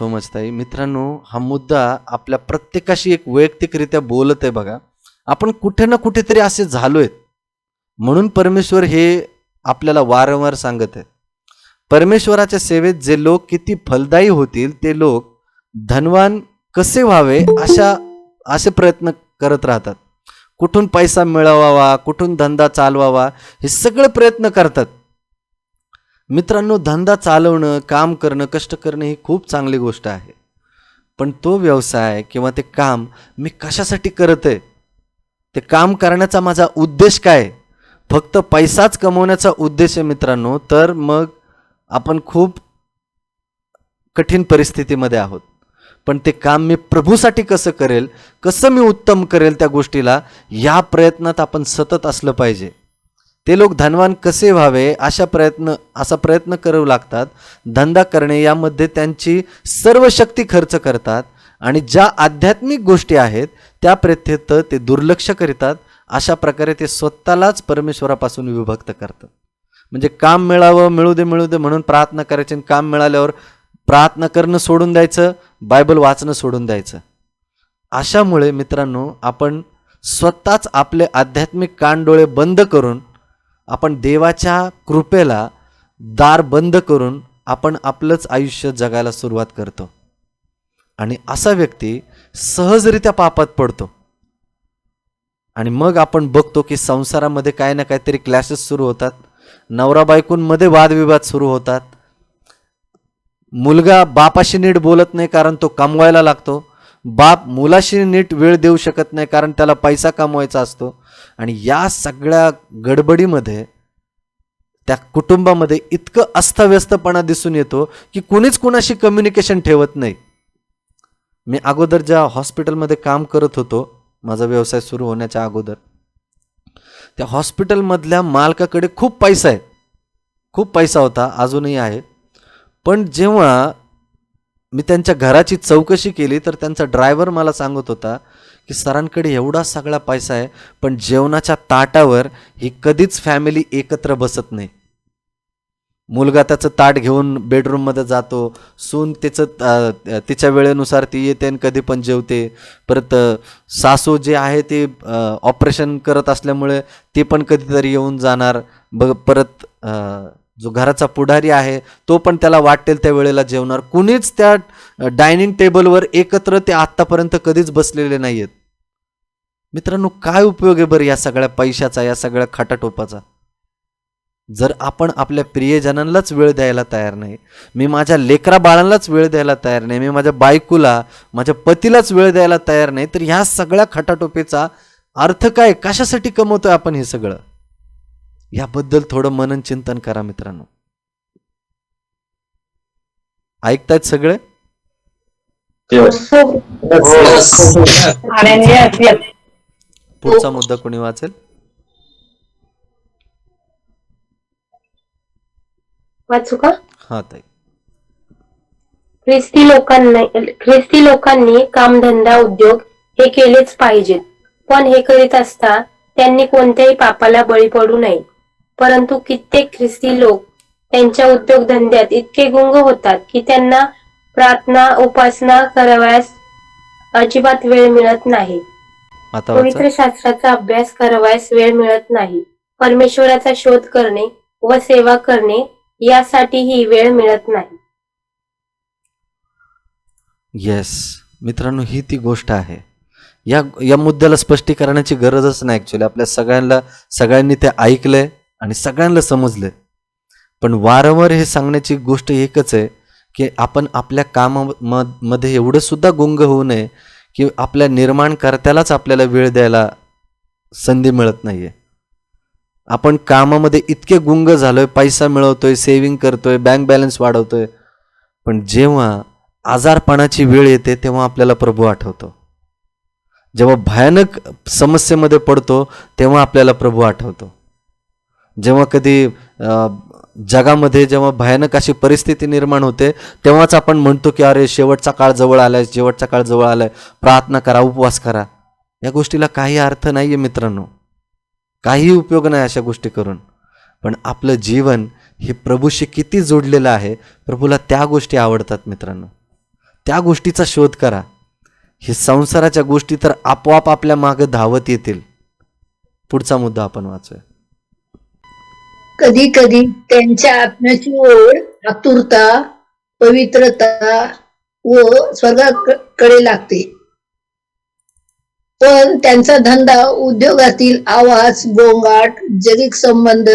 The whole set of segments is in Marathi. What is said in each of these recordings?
सो मच ताई मित्रांनो हा मुद्दा आपल्या प्रत्येकाशी एक वैयक्तिकरित्या बोलत आहे बघा. आपण कुठे ना कुठेतरी असे झालोय म्हणून परमेश्वर हे आपल्याला वारंवार सांगत आहेत. परमेश्वराच्या सेवेत जे लोक किती फलदायी होतील ते लोक धनवान कसे व्हावे अशा असे प्रयत्न करत राहतात. कुठून पैसा मिळवावा कुठून धंदा चालवावा हे सगळे प्रयत्न करतात. मित्रांनो धंदा चालवणं काम करणं कष्ट करणं ही खूप चांगली गोष्ट आहे. पण तो व्यवसाय किंवा ते काम मी कशासाठी करत आहे? ते काम करण्याचा माझा उद्देश काय? फक्त पैसाच कमवण्याचा उद्देश आहे मित्रांनो तर मग आपण खूप कठीण परिस्थितीमध्ये आहोत. पण ते काम मी प्रभूसाठी कसं करेल कसं मी उत्तम करेल त्या गोष्टीला या प्रयत्नात आपण सतत असलं पाहिजे. ते लोक धनवान कसे व्हावे अशा प्रयत्न असा प्रयत्न करू लागतात. धंदा करणे यामध्ये त्यांची सर्व शक्ती खर्च करतात आणि ज्या आध्यात्मिक गोष्टी आहेत त्या प्रत्येत ते दुर्लक्ष करीतात. अशा प्रकारे ते स्वतःलाच परमेश्वरापासून विभक्त करतात. म्हणजे काम मिळावं मिळू दे मिळू दे म्हणून प्रार्थना करायची आणि काम मिळाल्यावर प्रार्थना करणं सोडून द्यायचं बायबल वाचणं सोडून द्यायचं. अशामुळे मित्रांनो आपण स्वतःच आपले आध्यात्मिक कानडोळे बंद करून आपण देवाच्या कृपेला दार बंद करून आपण आपलंच आयुष्य जगायला सुरुवात करतो. आणि असा व्यक्ती सहजरित्या पापात पडतो. आणि मग आपण बघतो की संसारामध्ये काही ना काहीतरी क्लॅशेस सुरू होतात. नवरा बायकोंमध्ये वादविवाद सुरू होतात. मुलगा बापाशी नीट बोलत नाही कारण तो कमवायला लागतो. बाप मुलाशी नीट वेळ देऊ शकत नाही कारण त्याला पैसा कमवायचा असतो. आणि या सगळ्या गडबडीमध्ये त्या कुटुंबामध्ये इतकं अस्ताव्यस्तपणा दिसून येतो की कुणीच कुणाशी कम्युनिकेशन ठेवत नाही. मी अगोदर ज्या हॉस्पिटलमध्ये काम करत होतो माझा व्यवसाय सुरू होण्याच्या अगोदर त्या हॉस्पिटलमधल्या मालकाकडे खूप पैसा आहे. खूप पैसा होता अजूनही आहे. पण जेव्हा मी त्यांच्या घराची चौकशी केली तर त्यांचा ड्रायव्हर मला सांगत होता की सरांकडे एवढा सगळा पैसा आहे पण जेवणाच्या ताटावर ही कधीच फॅमिली एकत्र बसत नाही. मुलगा त्याचं ताट घेऊन बेडरूममध्ये जातो सून तिचं तिच्या वेळेनुसार ती येते आणि कधी पण जेवते. परत सासू जे आहे ते ऑपरेशन करत असल्यामुळे ते पण कधीतरी येऊन जाणार. बघ परत जो घराचा पुढारी आहे तो पण त्याला वाटेल त्या वेळेला जेवणार. कुणीच त्या डायनिंग टेबलवर एकत्र ते आत्तापर्यंत कधीच बसलेले नाही आहेत मित्रांनो काय उपयोग आहे बरं या सगळ्या पैशाचा या सगळ्या खटाटोपाचा? जर आपण आपल्या प्रियजनांनाच वेळ द्यायला तयार नाही मी माझ्या लेकरा बाळांनाच वेळ द्यायला तयार नाही मी माझ्या बायकोला माझ्या पतीलाच वेळ द्यायला तयार नाही तर ह्या सगळ्या खटाटोपीचा अर्थ काय? कशासाठी कमवतोय आपण हे सगळं? याबद्दल थोडं मनन चिंतन करा मित्रांनो. ऐकतायत सगळे? पुढचा मुद्दा कोणी वाचेल? वाचू का? हा ताई. ख्रिस्ती लोकांनी ख्रिस्ती लोकांनी कामधंदा उद्योग हे केलेच पाहिजेत. पण हे करीत असता त्यांनी कोणत्याही पापाला बळी पडू नये. परंतु कित्येक ख्रिस्ती लोक त्यांच्या उद्योगधंद्यात इतके गुंग होतात की त्यांना प्रार्थना उपासना करावयास अजिबात वेळ मिळत नाही. पवित्र शास्त्राचा अभ्यास करावयास वेळ मिळत नाही. परमेश्वराचा शोध करणे व सेवा करणे यासाठीही वेळ मिळत नाही. येस मित्रांनो ही ती गोष्ट आहे. या या मुद्द्याला स्पष्टीकरणाची गरजच नाही ॲक्च्युली आपल्या सगळ्यांना सगळ्यांनी ते ऐकलंय. आणि सगळ्यांना समजलं. पण वारंवार हे सांगण्याची गोष्ट एकच आहे की आपण आपल्या कामामध्ये एवढं सुद्धा गुंग होऊ नये की आपल्या निर्माणकर्त्यालाच आपल्याला वेळ द्यायला संधी मिळत नाही आहे आपण कामामध्ये इतके गुंग झालोय पैसा मिळवतोय सेव्हिंग करतोय बँक बॅलन्स वाढवतोय पण जेव्हा आजारपणाची वेळ येते तेव्हा आपल्याला प्रभू आठवतो. जेव्हा भयानक समस्येमध्ये पडतो तेव्हा आपल्याला प्रभू आठवतो. जेव्हा कधी जगामध्ये जेव्हा भयानक अशी परिस्थिती निर्माण होते तेव्हाच आपण म्हणतो की अरे शेवटचा काळ जवळ आलाय शेवटचा काळ जवळ आलाय. प्रार्थना करा उपवास करा. या गोष्टीला काही अर्थ नाही आहे मित्रांनो. काही उपयोग नाही अशा गोष्टी करून. पण आपलं जीवन हे प्रभूशी किती जोडलेलं आहे प्रभूला त्या गोष्टी आवडतात मित्रांनो. त्या गोष्टीचा शोध करा. हे संसाराच्या गोष्टी तर आपोआप आपल्या मागं धावत येतील. पुढचा मुद्दा आपण वाचूया. कधी कधी त्यांच्या आत्म्याची ओढ आतुरता पवित्रता व स्वर्गाकडे लागते. पण त्यांचा धंदा उद्योगातील आवाज गोंगाट जगिक संबंध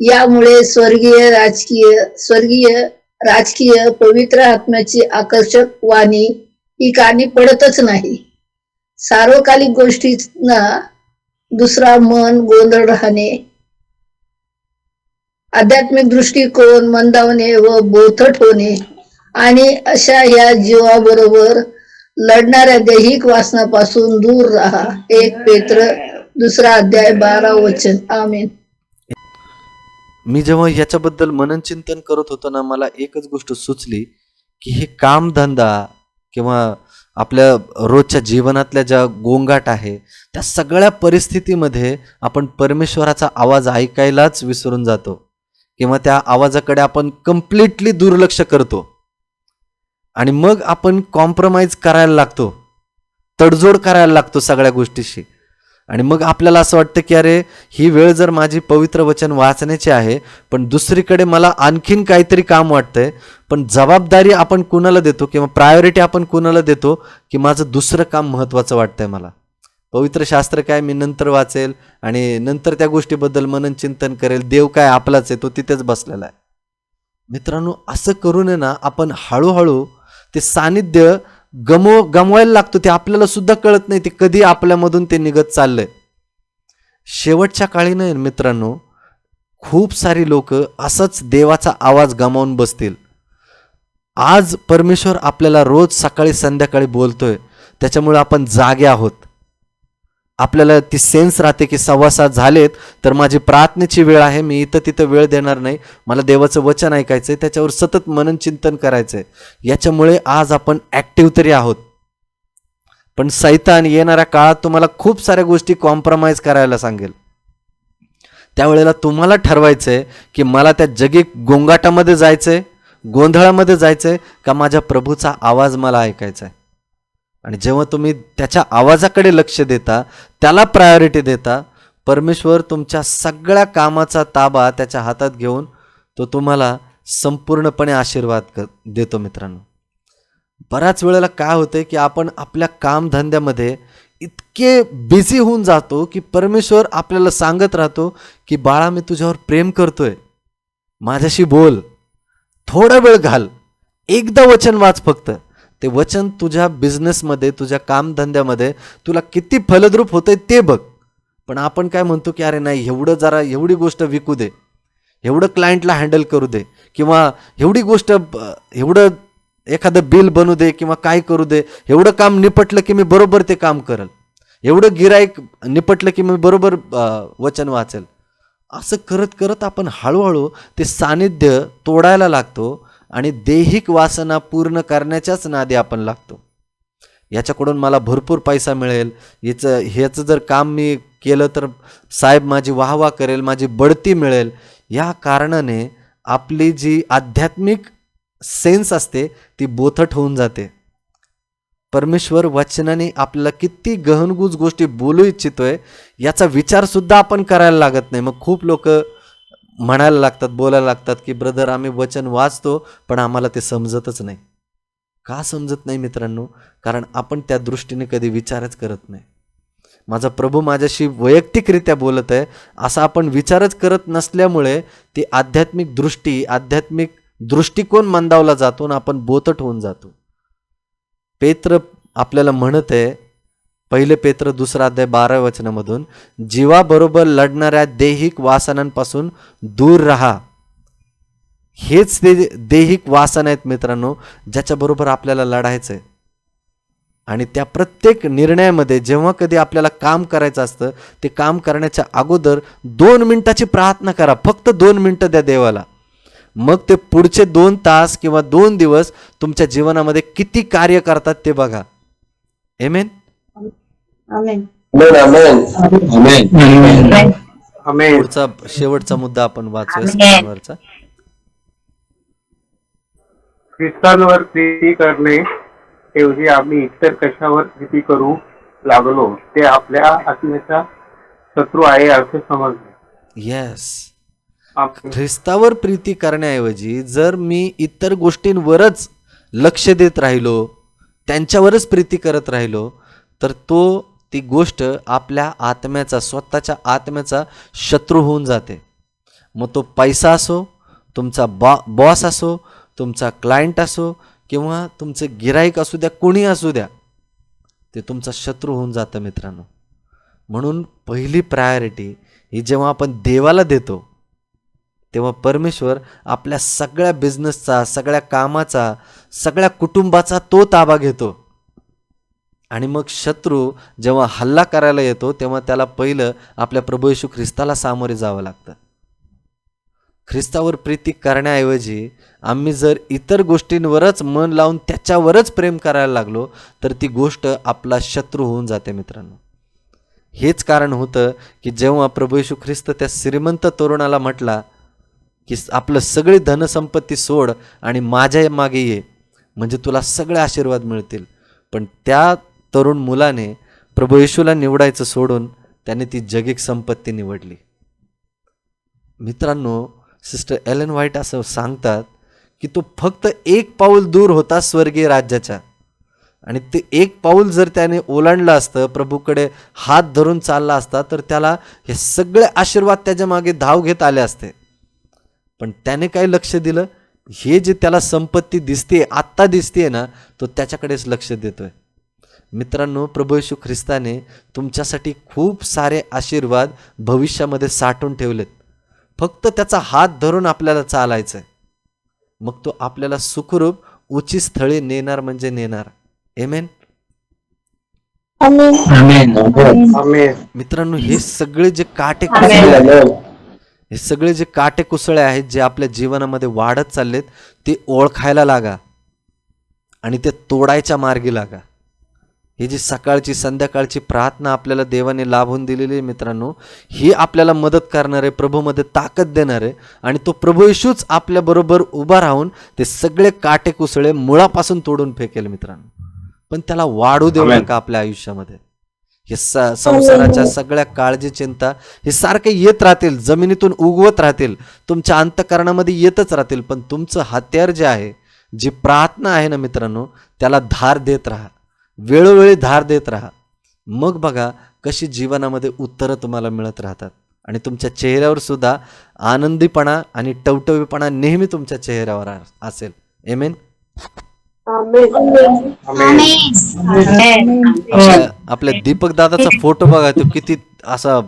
यामुळे स्वर्गीय राजकीय स्वर्गीय राजकीय पवित्र आत्म्याची आकर्षक वाणी ही कानी पडतच नाही. सार्वकालिक गोष्टींना दुसरा मन गोंधळ राहणे आध्यात्मिक दृष्टिकोन मंदावणे व बोथट होणे आणि अशा या जीवाबरोबर लढणाऱ्या दैहिक वासनापासून दूर राहा. एक पेत्र दुसरा अध्याय बारा वचन. आमेन. मी जेव्हा याच्याबद्दल मनन चिंतन करत होतो ना मला एकच गोष्ट सुचली की हे कामधंदा किंवा आपल्या रोजच्या जीवनातल्या ज्या गोंगाट आहे त्या सगळ्या परिस्थितीमध्ये आपण परमेश्वराचा आवाज ऐकायलाच विसरून जातो. किंवा त्या आवाजाकडे आपण कम्प्लिटली दुर्लक्ष करतो. आणि मग आपण कॉम्प्रोमाइज करायला लागतो. तडजोड करायला लागतो सगळ्या गोष्टीशी. आणि मग आपल्याला असं वाटतं की अरे ही वेळ जर माझी पवित्र वचन वाचण्याची आहे पण दुसरीकडे मला आणखीन काहीतरी काम वाटतंय पण जबाबदारी आपण कुणाला देतो किंवा प्रायोरिटी आपण कुणाला देतो की माझं दुसरं काम महत्त्वाचं वाटतंय मला? पवित्र शास्त्र काय मी नंतर वाचेल आणि नंतर त्या गोष्टीबद्दल मनन चिंतन करेल. देव काय आपलाच आहे तो तिथेच बसलेला आहे. मित्रांनो असं करून ना आपण हळूहळू ते सानिध्य गमव गमवायला लागतो. ते आपल्याला सुद्धा कळत नाही ते कधी आपल्यामधून ते निघत चाललंय. शेवटच्या काळी नाही मित्रांनो खूप सारी लोक असंच देवाचा आवाज गमावून बसतील. आज परमेश्वर आपल्याला रोज सकाळी संध्याकाळी बोलतोय. त्याच्यामुळे आपण जागे आहोत. आपल्याला ती सेन्स राहते की सव्वा सात झालेत तर माझी प्रार्थनेची वेळ आहे मी इथं तिथं वेळ देणार नाही. मला देवाचं वचन ऐकायचं आहे त्याच्यावर सतत मनन चिंतन आहे याच्यामुळे आज आपण ॲक्टिव्ह तरी आहोत. पण सैतान येणाऱ्या काळात तुम्हाला खूप साऱ्या गोष्टी कॉम्प्रोमाइज करायला सांगेल. त्यावेळेला तुम्हाला ठरवायचं आहे की मला त्या जगी गोंगाटामध्ये जायचं आहे गोंधळामध्ये जायचं आहे का माझ्या प्रभूचा आवाज मला ऐकायचा आहे आणि जेव्हा तुम्ही त्याच्या आवाजाकडे लक्ष देता त्याला प्रायोरिटी देता परमेश्वर तुमच्या सगळ्या कामाचा ताबा त्याच्या हातात घेऊन तो तुम्हाला संपूर्णपणे आशीर्वाद क देतो मित्रांनो. बऱ्याच वेळेला काय होतंय की आपण आपल्या कामधंद्यामध्ये इतके बिझी होऊन जातो की परमेश्वर आपल्याला सांगत राहतो की बाळा मी तुझ्यावर प्रेम करतोय. माझ्याशी बोल. थोडा वेळ घाल. एकदा वचन वाच फक्त. ते वचन तुझ्या बिझनेसमध्ये तुझ्या कामधंद्यामध्ये तुला किती फलद्रूप होतंय ते बघ. पण आपण काय म्हणतो की अरे नाही एवढं जरा एवढी गोष्ट विकू दे. एवढं क्लायंटला हँडल करू दे. किंवा एवढी गोष्ट एवढं एखादं बिल बनू दे किंवा काय करू दे. एवढं काम निपटलं की मी बरोबर ते काम करेल. एवढं गिराईक निपटलं की मी बरोबर वचन वाचेल. असं करत करत आपण हळूहळू ते सानिध्य तोडायला लागतो. आणि देहिक वासना पूर्ण करण्याच्याच नादी आपण लागतो. याच्याकडून मला भरपूर पैसा मिळेल. याचं ह्याचं जर काम मी केलं तर साहेब माझी वाहवा करेल माझी बढती मिळेल. या कारणाने आपली जी आध्यात्मिक सेन्स असते ती बोथट होऊन जाते. परमेश्वर वचनाने आपल्याला किती गहनगूज गोष्टी बोलू इच्छितोय याचा विचारसुद्धा आपण करायला लागत नाही. मग खूप लोक म्हणायला लागतात बोलायला लागतात की ब्रदर आम्ही वचन वाचतो पण आम्हाला ते समजतच नाही. का समजत नाही मित्रांनो? कारण आपण त्या दृष्टीने कधी विचारच करत नाही. माझा प्रभू माझ्याशी वैयक्तिकरित्या बोलत आहे. असा आपण विचारच करत नसल्यामुळे ती आध्यात्मिक दृष्टी आध्यात्मिक दृष्टिकोन मंदावला जातो आणि आपण बोतट होऊन जातो. पेत्र आपल्याला म्हणत आहे पहिले पेत्र दुसरा अध्याय बारा वचनामधून जीवाबरोबर लढणाऱ्या दैहिक वासनांपासून दूर राहा. हेच ते दैहिक वासन आहेत मित्रांनो ज्याच्याबरोबर आपल्याला लढायचं आहे. आणि त्या प्रत्येक निर्णयामध्ये जेव्हा कधी आपल्याला काम करायचं असतं ते काम करण्याच्या अगोदर दोन मिनिटाची प्रार्थना करा. फक्त दोन मिनटं द्या देवाला. मग ते पुढचे दोन तास किंवा दोन दिवस तुमच्या जीवनामध्ये किती कार्य करतात ते बघा. Amen amen Amen. पुढचा शेवटचा मुद्दा आपण वाचूया. स्क्रीनवरचा ख्रिस्तांवर प्रीती करणे ऐवजी आम्ही इतर कशावर प्रीती करू लागलो ते आपल्या आत्म्याचा शत्रू आहे असे समजले. येस ख्रिस्तावर प्रीती करण्याऐवजी जर मी इतर गोष्टींवरच लक्ष देत राहिलो त्यांच्यावरच प्रीती करत राहिलो तर तो ती गोष्ट आपल्या आत्म्याचा स्वतःच्या आत्म्याचा शत्रू होऊन जाते. मग तो पैसा असो तुमचा बॉ बॉस असो तुमचा क्लायंट असो किंवा तुमचं गिराईक असू द्या कोणी असू द्या ते तुमचा शत्रू होऊन जातं मित्रांनो. म्हणून पहिली प्रायोरिटी ही जेव्हा आपण देवाला देतो तेव्हा परमेश्वर आपल्या सगळ्या बिझनेसचा सगळ्या कामाचा सगळ्या कुटुंबाचा तो ताबा घेतो. आणि मग शत्रू जेव्हा हल्ला करायला येतो तेव्हा त्याला पहिलं आपल्या प्रभू येशू ख्रिस्ताला सामोरे जावं लागतं. ख्रिस्तावर प्रीती करण्याऐवजी आम्ही जर इतर गोष्टींवरच मन लावून त्याच्यावरच प्रेम करायला लागलो तर ती गोष्ट आपला शत्रू होऊन जाते मित्रांनो. हेच कारण होतं की जेव्हा प्रभू येशू ख्रिस्त त्या श्रीमंत तरुणाला म्हटला की आपलं सगळी धनसंपत्ती सोड आणि माझ्या मागे ये म्हणजे तुला सगळे आशीर्वाद मिळतील. पण त्या तरुण मुलाने प्रभू येशूला निवडायचं सोडून त्याने ती जगिक संपत्ती निवडली. मित्रांनो सिस्टर एलन व्हाईट असं सांगतात की तो फक्त एक पाऊल दूर होता स्वर्गीय राज्याच्या. आणि ते एक पाऊल जर त्याने ओलांडलं असतं प्रभूकडे हात धरून चालला असता तर त्याला हे सगळे आशीर्वाद त्याच्यामागे धाव घेत आले असते. पण त्याने काय लक्ष दिलं? हे जे त्याला संपत्ती दिसते आत्ता दिसते ना तो त्याच्याकडेच लक्ष देतोय. मित्रांनो प्रभू येशू ख्रिस्ताने तुमच्यासाठी खूप सारे आशीर्वाद भविष्यामध्ये साठवून ठेवलेत. फक्त त्याचा हात धरून आपल्याला चालायचं आहे मग तो आपल्याला सुखरूप उचित स्थळी नेणार म्हणजे नेणार. एमेन मित्रांनो हे सगळे जे काटे कुसळे हे सगळे जे काटे कुसळे आहेत जे आपल्या जीवनामध्ये वाढत चाललेत ते ओळखायला लागा. आणि ते तोडायच्या मार्गी लागा. ही जी सकाळची संध्याकाळची प्रार्थना आपल्याला देवाने लाभून दिलेली आहे मित्रांनो ही आपल्याला मदत करणार आहे प्रभूमध्ये ताकद देणार आहे आणि तो प्रभू येशूच आपल्याबरोबर उभा राहून ते सगळे काटे कुसळे मुळापासून तोडून फेकेल मित्रांनो. पण त्याला वाढू देऊ. नका आपल्या आयुष्यामध्ये. हे स संसाराच्या सगळ्या काळजी चिंता हे सारखे येत राहतील जमिनीतून उगवत राहतील तुमच्या अंतकरणामध्ये येतच राहतील पण तुमचं हत्यार जे आहे जी प्रार्थना आहे ना मित्रांनो त्याला धार देत राहा. वेळोवेळी धार देत राहा. मग बघा कशी जीवनामध्ये उत्तरं तुम्हाला मिळत राहतात. आणि तुमच्या चेहऱ्यावर सुद्धा आनंदीपणा आणि टवटवीपणा नेहमी तुमच्या चेहऱ्यावर असेल. एमेन आपल्या दीपक दादाचा फोटो बघा तो किती असा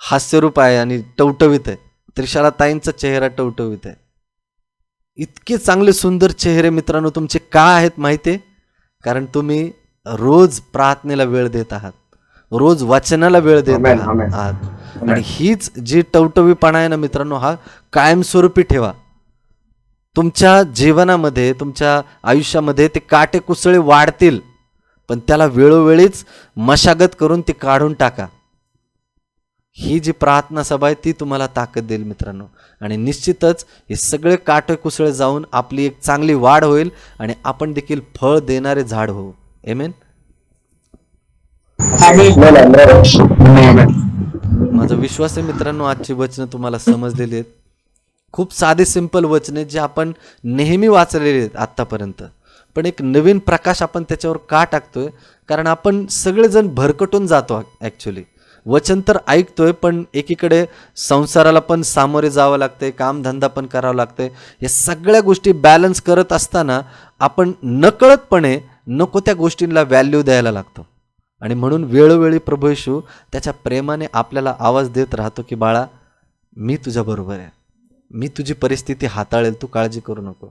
हास्यरूप आहे आणि टवटवीत आहे. त्रिशाला ताईंचा चेहरा टवटवीत आहे. इतके चांगले सुंदर चेहरे मित्रांनो तुमचे का आहेत माहिती आहे कारण तुम्ही रोज प्रार्थनेला वेळ देत आहात. रोज वचनाला वेळ देत. आहात. आणि हीच जी टवटवीपणा आहे ना मित्रांनो हा कायमस्वरूपी ठेवा. तुमच्या जीवनामध्ये तुमच्या आयुष्यामध्ये ते काटे कुसळे वाढतील पण त्याला वेळोवेळीच मशागत करून ते काढून टाका. ही जी प्रार्थना सभा आहे ती तुम्हाला ताकद देईल मित्रांनो. आणि निश्चितच हे सगळे काटे कुसळे जाऊन आपली एक चांगली वाढ होईल आणि आपण देखील फळ देणारे झाड होऊ. एमेन माझा विश्वास आहे मित्रांनो आजची वचनं तुम्हाला समजलेली आहेत. खूप साधे सिंपल वचने जे आपण नेहमी वाचलेले आहेत आत्तापर्यंत. पण एक नवीन प्रकाश आपण त्याच्यावर का टाकतोय? कारण आपण सगळेजण भरकटून जातो ॲक्च्युली वचन तर ऐकतोय पण एकीकडे संसाराला पण सामोरे जावं लागतंय कामधंदा पण करावं लागतंय. या सगळ्या गोष्टी बॅलन्स करत असताना आपण नकळतपणे नको त्या गोष्टींना व्हॅल्यू द्यायला लागतो. आणि म्हणून वेळोवेळी प्रभू येशू त्याच्या प्रेमाने आपल्याला आवाज देत राहतो की बाळा मी तुझ्याबरोबर आहे. मी तुझी परिस्थिती हाताळेल तू काळजी करू नको.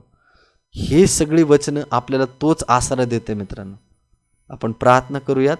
हे सगळी वचनं आपल्याला तोच आसरा देते मित्रांनो. आपण प्रार्थना करूयात.